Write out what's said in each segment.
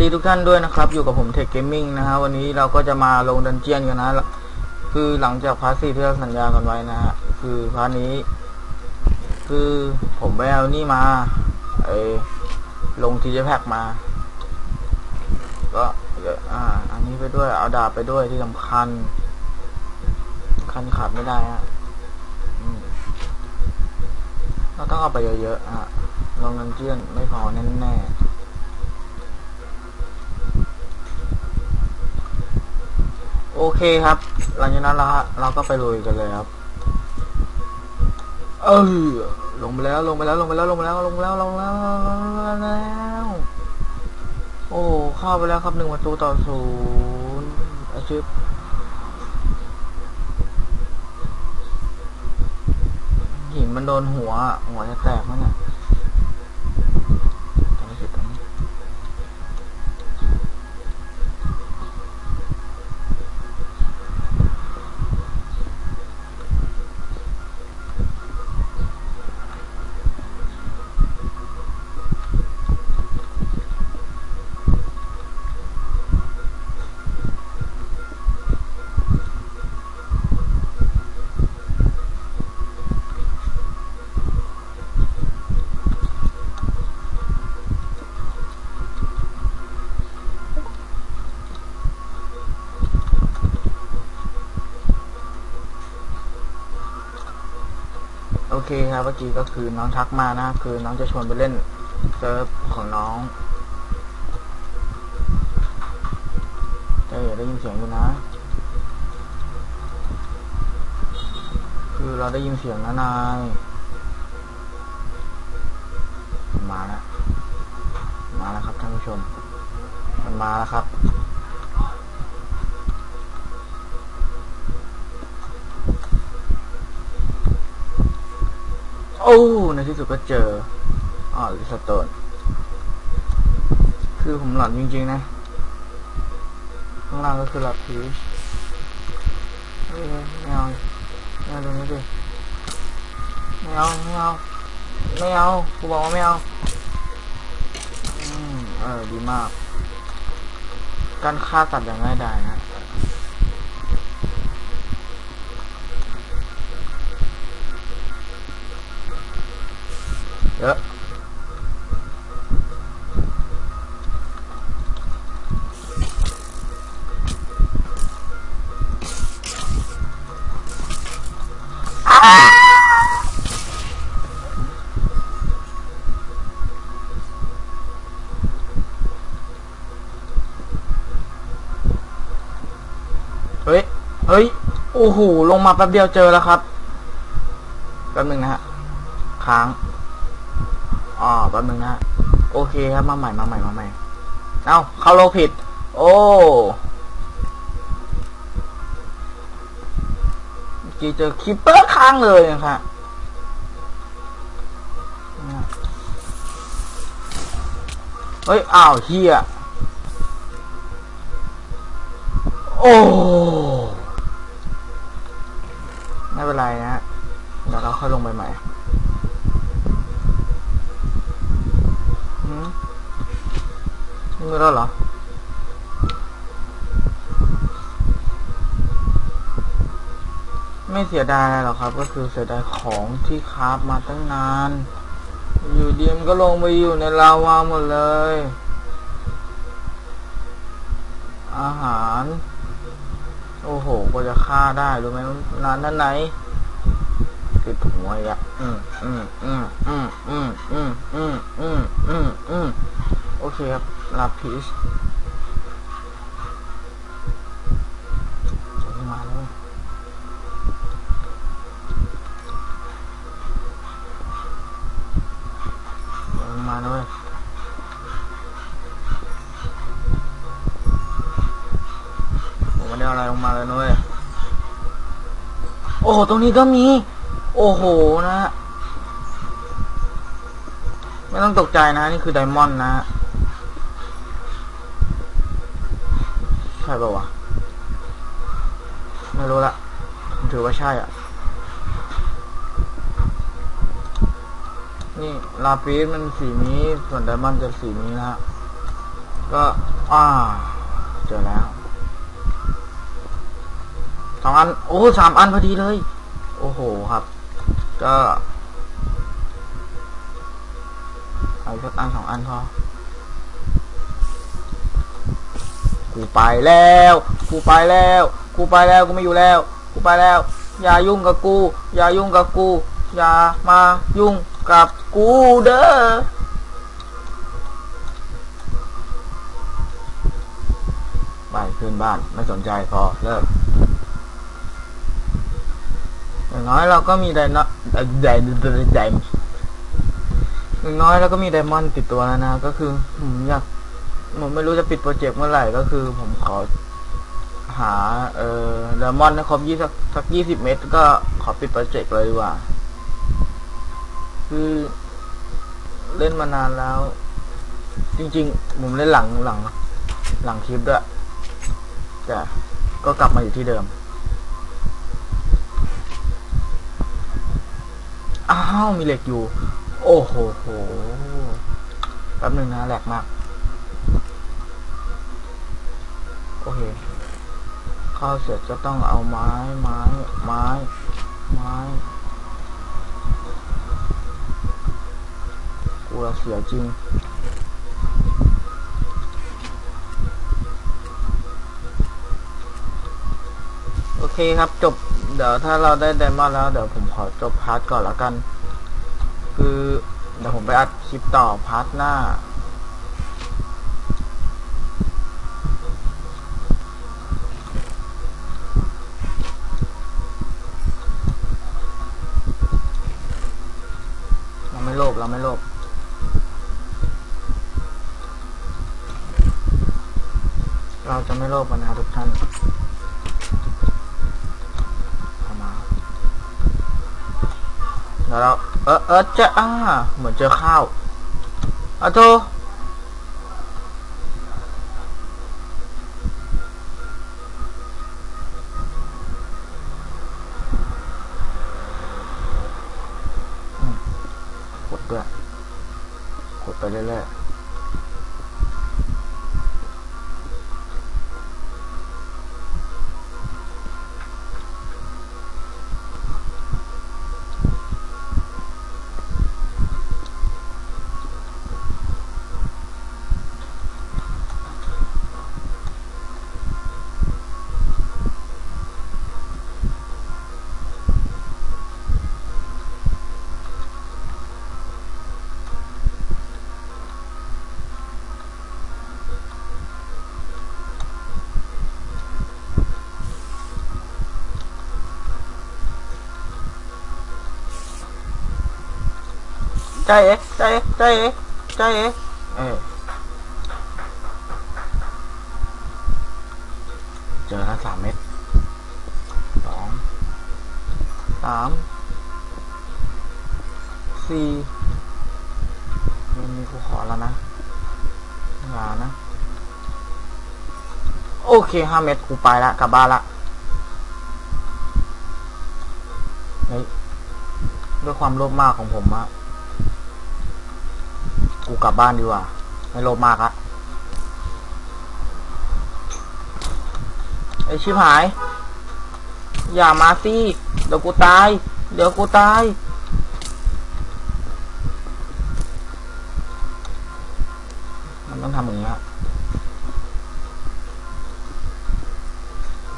ดีทุกท่านด้วยนะครับ อยู่กับผมเทคเกมมิ่งนะฮะวันนี้เราก็จะมาลงดันเจียนกันนะ คือหลังจากพาร์ทสี่ที่เราสัญญากันไว้นะฮะคือพาร์ทนี้ คือผมไปเอานี่มาไอลงทีเจแพ็กมา ก็เยอ่า อันนี้ไปด้วย เอาดาบไปด้วยที่สำคัญ คันขาดไม่ได้ฮะเราต้องเอาไปเยอะๆอะลงดันเจียนไม่พอแน่ๆ โอเคครับ หลังจากนั้นเราฮะเราก็ไปลุยกันเลยครับ เออลงไปแล้วลงไปแล้วลงไปแล้วลงไปแล้วลงไปแล้วลงแล้วลงแล้วโอ้เข้าไปแล้วครับหนึ่งประตูต่อศูนย์อาชิพหินมันโดนหัว หัวจะแตกมั้งเนี่ย เคครับเมื่อกี้ก็คือน้องทักมานะคือน้องจะชวนไปเล่นเซิร์ฟของน้องแต่อย่าได้ยินเสียงอยู่นะ คือเราได้ยินเสียงนะนายมาแล้วมาแล้วครับท่านผู้ชม มันมาแล้วครับ อ้ในที่สุดก็เจออ๋อลิสโตนคือผมหลอนจริง ๆ นะ ข้างล่างก็คือหลับผีไม่เอาไม่เอาตรงนี้ดิไม่เอาไม่เอาไม่เอากูบอกว่าไม่เอาอืมเออดีมาก การฆ่าสัตว์อย่างง่ายดายนะ เยอะเฮ้ย เฮ้ย โอ้โห ลงมาแป๊บเดียวเจอแล้วครับ แป๊บหนึ่งนะฮะ ค้าง อ๋อแป๊บนึงนะโอเคครับมาใหม่มาใหม่มาใหม่ เอ้าเข้าโลผิด โอ้เมื่อกี้เจอคิปเปอร์ค้างเลยนะครับเฮ้ย อ้าวเฮียโอ้ไม่เป็นไรนะฮะเดี๋ยวเราค่อยลงไปใหม่ นี่มือแล้วเหรอไม่เสียดายอะไรหรอกครับ ก็คือเสียดายของที่คราฟมาตั้งนาน อยู่ดีมนก็ลงไปอยู่ในลาวาหมดเลย อาหาร โอ้โหกว่าจะฆ่าได้รู้ไหมนานนั้นไหนติดหัวอะอืมอืมอืมอืมอืมอืมอืมอืมอืม เคครับลาพีชโอ้โห ตรงนี้ก็มี โอ้โห นะ ไม่ต้องตกใจนะ นี่คือไดมอนด์นะ ช่ป่าวะไม่รู้ละผมถือว่าใช่อะ นี่ลาปิสมันสีนี้ ส่วนไดมอนด์จะสีนี้นะฮะก็อ่าเจอแล้วสองอัน โอ้สามอันพอดีเลย โอ้โหครับ ก็เอาสักอันสองอันพอ กูไปแล้ว กูไปแล้ว กูไปแล้ว กูไม่อยู่แล้ว กูไปแล้ว อย่ายุ่งกับกู อย่ายุ่งกับกู อย่ามายุ่งกับกูเด้อ ไปขึ้นบ้านไม่สนใจพอเลิกอย่างน้อยเราก็มีไดโนไดไดไดไดอย่างน้อยเราก็มีไดมอนด์ติดตัวแล้วนะ ก็คือผมอยาก ผมไม่รู้จะปิดโปรเจกต์เมื่อไหร่ก็คือผมขอหา เอ่อดมอนให้ครบยี่สักสักยี่สิบเมตร ก็ขอปิดโปรเจกต์เลยดีกว่า คือ เล่นมานานแล้ว จริง ๆ ผมเล่นหลังหลัง หลังคลิปด้วยแต่ก็กลับมาอยู่ที่เดิม อ้าว มีเหล็กอยู่ โอ้โหแป๊บหนึ่งนะแหลกมาก ข้าเสร็จก็ต้องเอาไม้ ไม้ ไม้ ไม้กูละเสียจริงโอเคครับจบเดี๋ยวถ้าเราได้ไดมอนด์แล้ว เดี๋ยวผมขอจบพาร์ทก่อนล้วกัน คือ เดี๋ยวผมไปอัดคลิปต่อพาร์ทหน้า โลภเราไม่โลภเราจะไม่โลภกันนะครับทุกท่านมาแล้วเราเออเออจะอ่าเหมือนเจอข้าวอะโท ด้วย กดไปเรื่อยๆ ใจเอ๋ใจเอ๋ใจเอ๋ใจเอ๋เออเจอแล้วสามเม็ดสองสามสี่มันมีกูขอแล้วนะอย่านะ โอเคห้าเม็ดกูไปละกลับบ้านละเฮ้ยด้วยความโลภมากของผมอะ กูกลับบ้านดีกว่า ไม่โลภมากละไอชิบหาย อย่ามาสิเดี๋ยวกูตาย เดี๋ยวกูตายมันต้องทำอย่างนี้ฮะ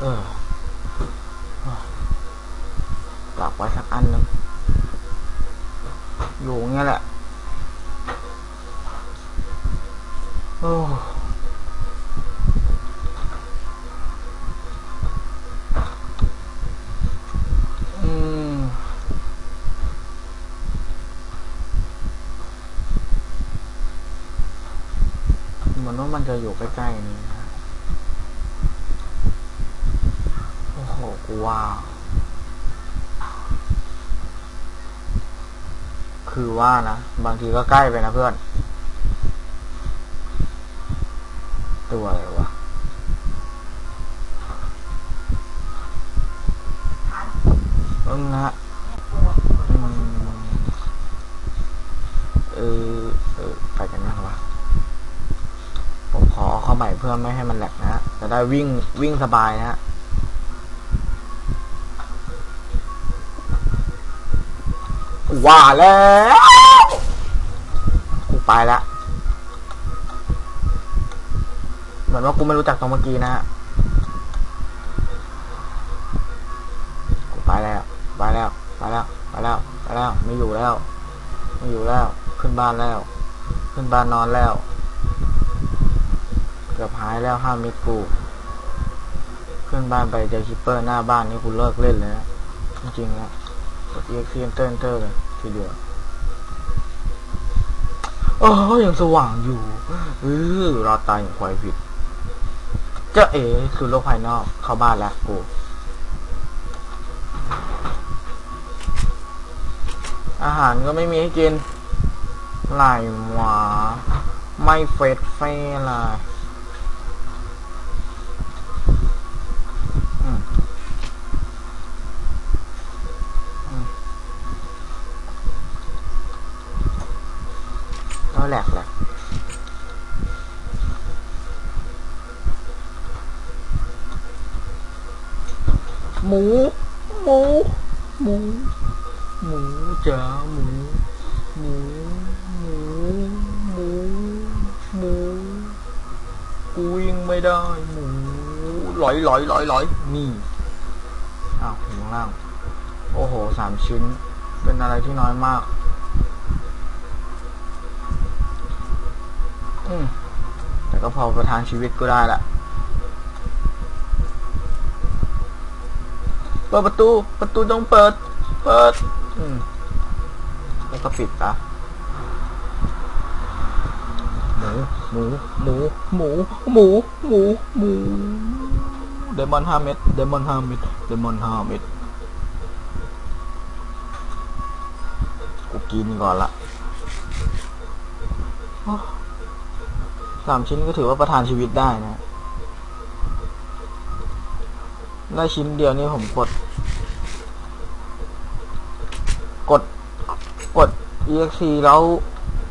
เออกลับไว้สักอันหนึงอยู่อย่างเงี้ยแหละ โอ้อืมเหมือนว่ามันจะอยู่ใกล้ๆนี้นะโอ้โหกูว่าคือว่านะ บางทีก็ใกล้ไปนะเพื่อน ตัวอะไรวะเอิงนะฮะอืมเออเออไปกันยังวะผมขอเขาใหม่เพื่อไม่ให้มันแหลกนะฮะจะได้วิ่งวิ่งสบายนะฮะกว่าแล้ว กูไปละ เหมือนว่ากูไม่รู้จักตรงเมื่อกี้นะฮะกูไปแล้วไปแล้วไปแล้วไปแล้วไปแล้วไม่อยู่แล้ว ไม่อยู่แล้ว ขึ้นบ้านแล้ว ขึ้นบ้านนอนแล้ว เกือบหายแล้วห้าม็ดกูขึ้นบ้านไปเจอคิปเปอร์หน้าบ้านนี่กูเลิกเล่นเลยนะจริงๆนะกด exe enter enter เลยทีเดียวโอ้ยังสว่างอยู่เออรอตายอย่างควายผิด เจ้าเอ๋สู่โลกภายนอกเข้าบ้านแล้วกูอาหารก็ไม่มีให้กินไหลหวาไม่เฟดเฟ่เลยอืมอืมแล้วแหลกแหลก หมู หมู หมู หมูจ๋าหมู หมู หมู หมู หมู กูวิ่งไม่ได้ หมูลอยลอยลอยลอยนี่ อ้าวอยู่ข้างล่าง โอ้โห สามชิ้น เป็นอะไรที่น้อยมาก อืมแต่ก็พอประทานชีวิตก็ได้ละ เปิดประตู ประตูต้องเปิด เปิด อืม แล้วก็ปิดปะหมูหมูหมูหมูหมูหมูหมูเดมอนห้าเม็ดเดมอนห้าเม็ดเดมอนห้าเม็ดกูกินก่อนละสามชิ้นก็ถือว่าประทานชีวิตได้นะ ได้ชิ้นเดียวนี่ผมกด กดกด exe แล้ว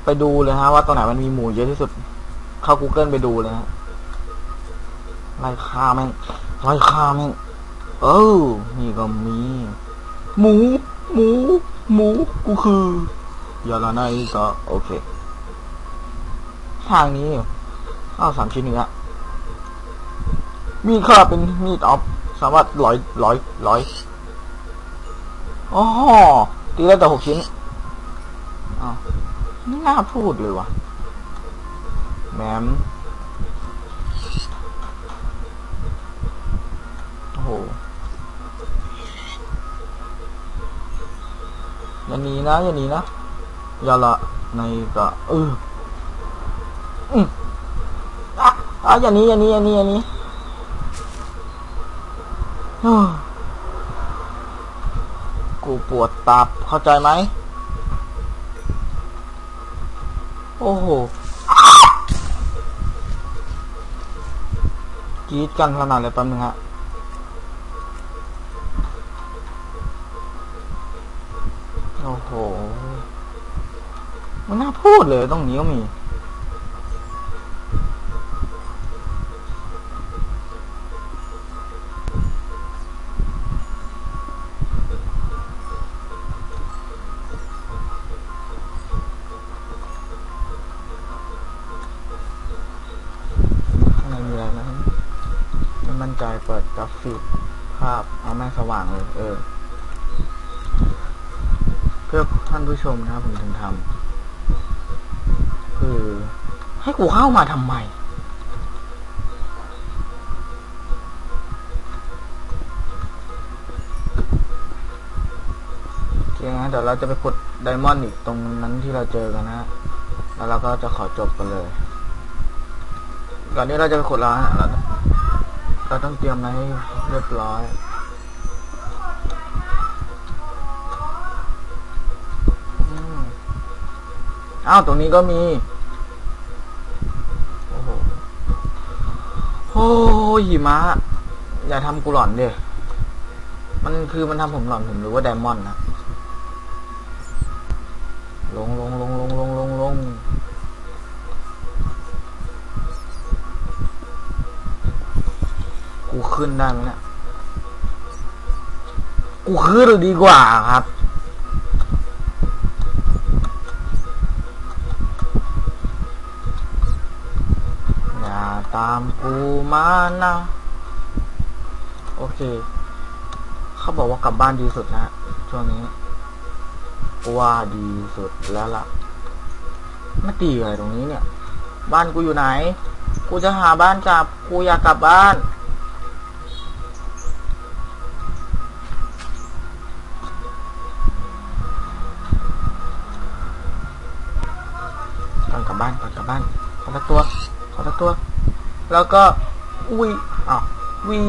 ไปดูเลยฮะ ว่าตรงไหนมันมีหมูเยอะที่สุด เข้า Google ไปดูเลยฮะไล่ฆ่าแม่งไล่ฆ่าแม่งเออนี่ก็มี หมู หมู หมู กูคือยาลาไนก็โอเค ทางนี้อ้าวสามชิ้นนี้ละมีดค่าเป็นมีดออฟ สามารถร้อยร้อยร้อยอ๋อตีได้แต่หกชิ้นอ้าวไม่น่าพูดเลยวะแหมมโอ้โหอย่าหนีนะอย่าหนีนะอย่าละในกะเอออืมอะอะอย่าหนี้อย่าหนี้อย่าหนีอย่าหนี้ กูปวดตับเข้าใจไหม โอ้โหกีดกันขนาดเลยแป๊บนึงฮะโอ้โห มันน่าพูดเลยตรงนี้ก็มี เพื่อท่านผู้ชมนะครับผมถึงทำคือ ให้กูเข้ามาทำไมโอเคนะเดี๋ยวเราจะไปขุดไดมอนด์อีกตรงนั้นที่เราเจอกันนะฮะแล้วเราก็จะขอจบกันเลย ก่อนที่เราจะไปขุดแล้วเราเราต้องเตรียมอะไรให้เรียบร้อย อ้าวตรงนี้ก็มี โอ้โหโอ้หิมะ อย่าทำกูหลอนเด้มันคือมันทำผมหลอนผมรู้ว่าไดมอนด์นะ ลงลงลงลงลงลงลงกูขึ้นได้ไหมเนี่ยกูขึ้นดีกว่าครับามกูมานะ โอเค เขาบอกว่ากลับบ้านดีสุดนะช่วงนี้กูว่าดีสุดแล้วล่ะไมาตีอะไรตรงนี้เนี่ย บ้านกูอยู่ไหน กูจะหาบ้านกลับ กูอยากกลับบ้าน ก่อนกลับบ้านก่อนกลับบ้านขอสักตัวขอสักตัว แล้วก็อุ้ยอ้าววิ่ง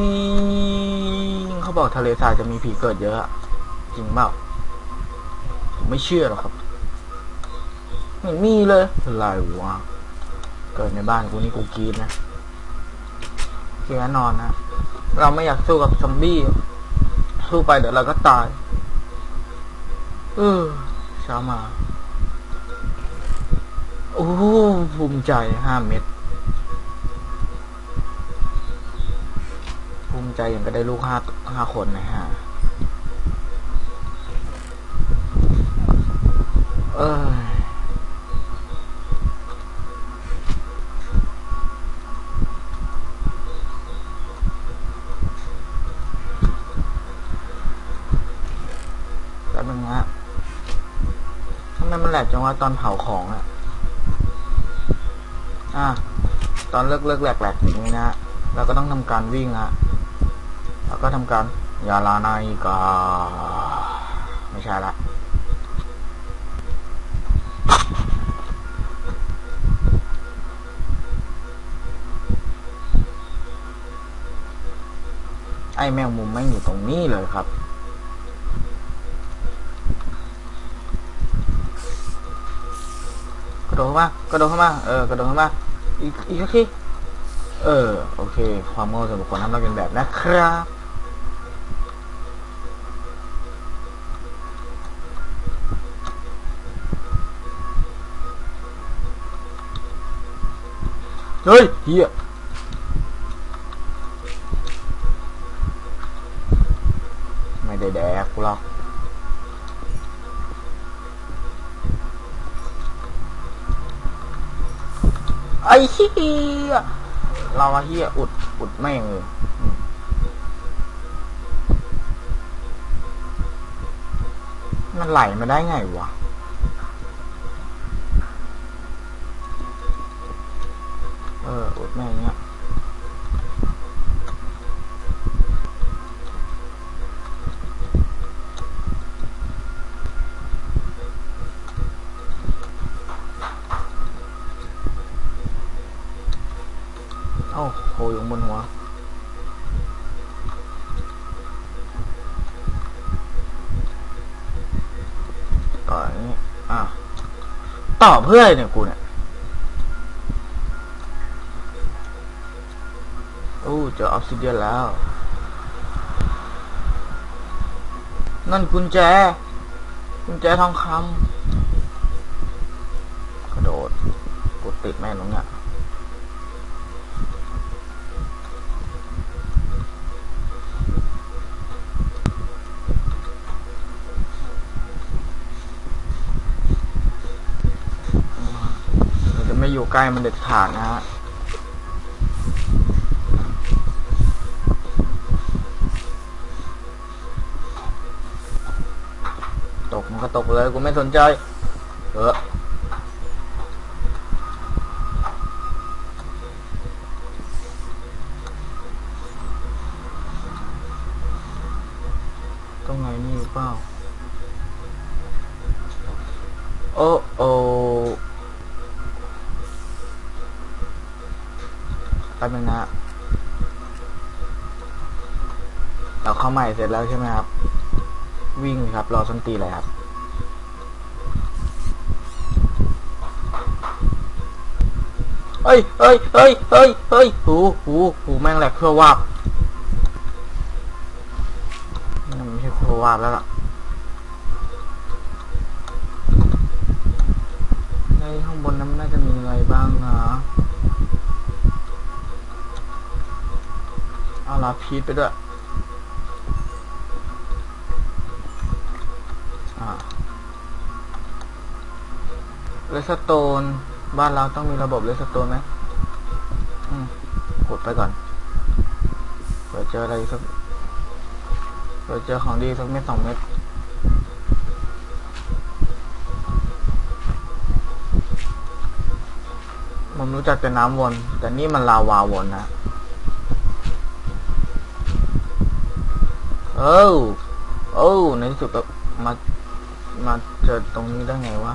เขาบอกทะเลทรายจะมีผีเกิดเยอะอะจริงเปล่าผมไม่เชื่อหรอกครับไม่มีเลยอะไรวะเกิดในบ้านกูนี่กูกรีดนะเสียนอนนะเราไม่อยากสู้กับซอมบี้สู้ไปเดี๋ยวเราก็ตายเออเช้ามา โอ้โหภูมิใจห้าเม็ด ใจอย่างก็ได้ลูกห้าห้าคนนะฮะ เออแป๊บนึงนะทำไมมันแหลกจังวะตอนเผาของอะอะ ตอนเลิกเลิกแหลกแหลกอย่างนี้นะเราก็ต้องทำการวิ่งฮะ แล้วก็ทำการยาลานาอีกาไม่ใช่ละไอ้แมงมุมแม่งอยู่ตรงนี้เลยครับ กระโดดเข้ามากระโดดเข้ามา เออกระโดดเข้ามา อีกอีกสักทีเออ โอเค ความโง่ส่วนบุคคลทำเราเป็นแบบนะครับ ฮ้ยเฮียไม่ได้แดกกูหรอกไอ้เฮียเราอะเฮียอุดอุดแม่งเลยอืมมันไหลมาได้ไงวะ อออุดแม่งเนี้ยเอ้าโหอยู่บนหัวต่ออย่างนี้อะต่อเพื่ออะไรเนี่ยกูเนี่ย อออฟซิเดียนแล้ว นั่นกุญแจ กุญแจทองคำกระโดดกดติดแม่ตรงเนี้ยเราจะไม่อยู่ใกล้มันเด็ดขาดนะฮะ ก็ตกเลยกูไม่สนใจ เออตรงไหนนี่เปล่าโอ้โอ้แป๊บนึงนะเราเข้าใหม่เสร็จแล้วใช่ไหมครับ วิ่งครับ รอส้นตีเลยครับ เฮ้ยเฮ้ยเฮ้ยเฮ้ยเฮ้ยหูหูหูแม่งแหลกเพื่อวาบไม่ใช่เพื่อวาบแล้วล่ะในข้างบนนั้นน่าจะมีอะไรบ้างนะเอาลาพีทไปด้วยอ่าเลสโตน บ้านเราต้องมีระบบเลสโตนไหมอืมกดไปก่อนเผื่อเจออะไรสักเผื่อเจอของดีสักเม็ดสองเม็ดผมรู้จักแต่น้ำวน แต่นี่มันลาวาวนนะ เอ้าเอ้าในที่สุดก็มา มาเจอตรงนี้ได้ไงวะ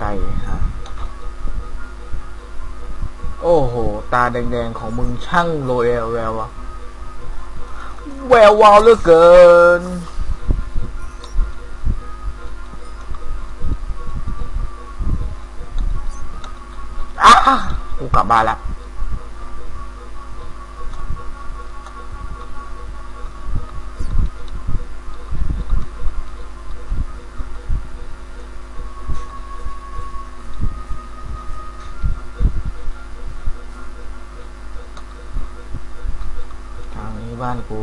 ไกลฮะโอ้โห ตาแดงๆของมึงช่างโรยแวววะแวววาวเหลือเกิน อ้ากูกลับบ้านแล้วานกู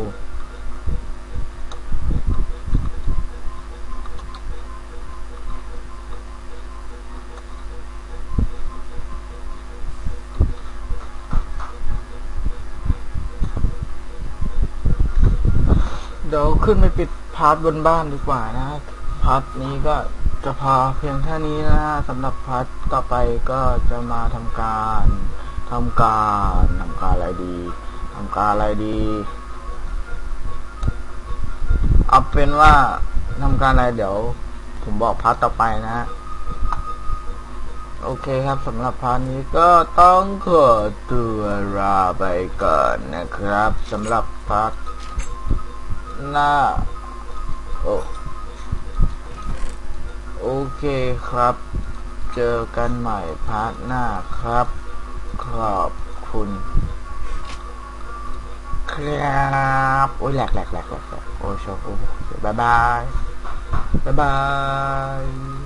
เดี๋ยวขึ้นไปปิดพาร์ทบนบ้านดีกว่านะ พาร์ทนี้ก็จะพอเพียงแค่นี้นะสำหรับพาร์ทต่อไปก็จะมาทำการทำการทำการอะไรดีทำการอะไรดี เป็นว่าทำการอะไรเดี๋ยว ผมบอกพาร์ทต่อไปนะฮะโอเคครับสำหรับพาร์ทนี้ก็ต้องขอตัวลาไปก่อนนะครับสำหรับพาร์ทหน้าโอ้โอเคครับ เจอกันใหม่พาร์ทหน้าครับ ขอบคุณครับ โอ้ยแหลกแหลกแหลกแหลกแหลกโอ้ยชอบโอ้ ยบาย